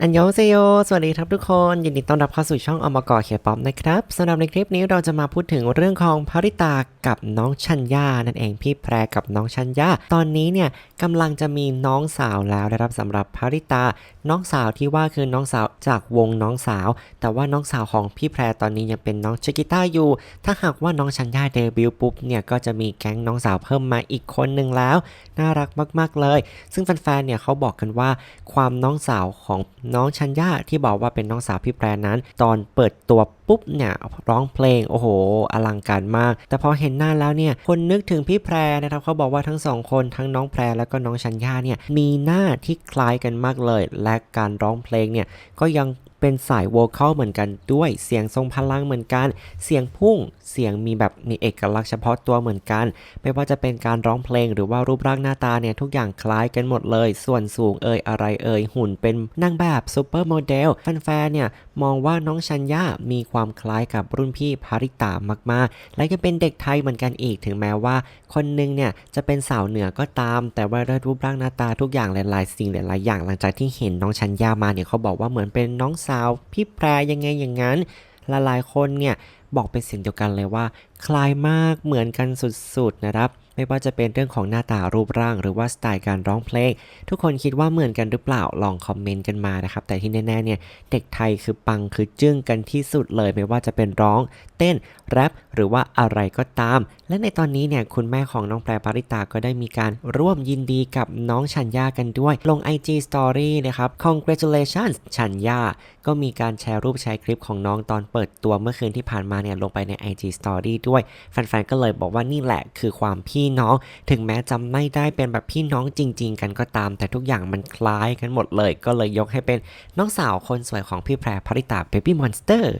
อันยองเซโย สวัสดีครับทุกคน ยินดีต้อนรับเข้าสู่ช่องอมกอเคป๊อปนะครับสำหรับในคลิปนี้เราจะมาพูดถึงเรื่องของภริตากับน้องชัญญา นั่นเองพี่แพรกับน้องชัญญา ตอนนี้เนี่ยกำลังจะมีน้องสาวแล้วนะครับสำหรับภริตา น้องสาวที่ว่าคือน้องสาวจากวงน้องสาว แต่ว่าน้องสาวของพี่แพรตอนนี้ยังเป็นน้องชิกิต้าอยู่ ถ้าหากว่าน้องชัญญาเดบิวต์ปุ๊บเนี่ยก็จะมีแก๊งน้องสาวเพิ่มมาอีกคนหนึ่งแล้ว น่ารักมาก ๆเลย ซึ่งแฟนๆเนี่ยเขาบอกกันว่าความน้องสาวของน้องชัญญาที่บอกว่าเป็นน้องสาวพี่แพรนั้น ตอนเปิดตัวปุ๊บเนี่ยร้องเพลงโอ้โห อลังการมาก แต่พอเห็นหน้าแล้วเนี่ยคนนึกถึงพี่แพรนะครับเขาบอกว่าทั้งสองคนทั้งน้องแพรแล้วก็น้องชัญญาเนี่ยมีหน้าที่คล้ายกันมากเลย และการร้องเพลงเนี่ยก็ยังเป็นสายโวคอลเหมือนกันด้วย เสียงทรงพลังเหมือนกัน เสียงพุ่ง เสียงมีแบบมีเอกลักษณ์เฉพาะตัวเหมือนกัน ไม่ว่าจะเป็นการร้องเพลงหรือว่ารูปร่างหน้าตาเนี่ย ทุกอย่างคล้ายกันหมดเลย ส่วนสูงเอ่ยอะไรเอ่ยหุ่นเป็นนางแบบซูเปอร์โมเดลแฟนๆเนี่ย มองว่าน้องชัญญามีความคล้ายกับรุ่นพี่ภาริตามากๆ และยังเป็นเด็กไทยเหมือนกันอีกถึงแม้ว่า คนหนึงเนี่ยจะเป็นสาวเหนือก็ตาม แต่ว่าด้วยรูปร่างหน้าตาทุกอย่างหลายๆ สิ่งหลายๆอย่างหลังจากที่เห็นน้องชัญญามาเนี่ยเขาบอกว่าเหมือนเป็นน้องสาวพี่แพรยังไงอย่างนั้นหลายๆคนเนี่ยบอกเป็นเสียงเดียวกันเลยว่า คล้ายมากเหมือนกันสุดๆนะครับ ไม่ว่าจะเป็นเรื่องของหน้าตารูปร่าง หรือว่าสไตล์การร้องเพลง ทุกคนคิดว่าเหมือนกันหรือเปล่าลองคอมเมนต์กันมานะครับ แต่ที่แน่ๆเนี่ยเด็กไทยคือปังคือจึ้งกันที่สุดเลย ไม่ว่าจะเป็นร้อง เต้นแรปหรือว่าอะไรก็ตาม และในตอนนี้เนี่ยคุณแม่ของน้องแพรปาริตาก็ได้มีการร่วมยินดีกับน้องชัญญากันด้วย ลง IG Story นะครับ congratulations ชัญญาก็มีการแชร์รูปแชร์คลิปของน้องตอนเปิดตัวเมื่อคืนที่ผ่านมาเนี่ยลงไปใน IG Story ด้วยแฟนๆก็เลยบอกว่านี่แหละคือความพี่น้อง ถึงแม้จะไม่ได้เป็นแบบพี่น้องจริง ๆ กันก็ตาม แต่ทุกอย่างมันคล้ายกันหมดเลย ก็เลยยกให้เป็นน้องสาวคนสวยของพี่แพรพริตาเบบี้มอนสเตอร์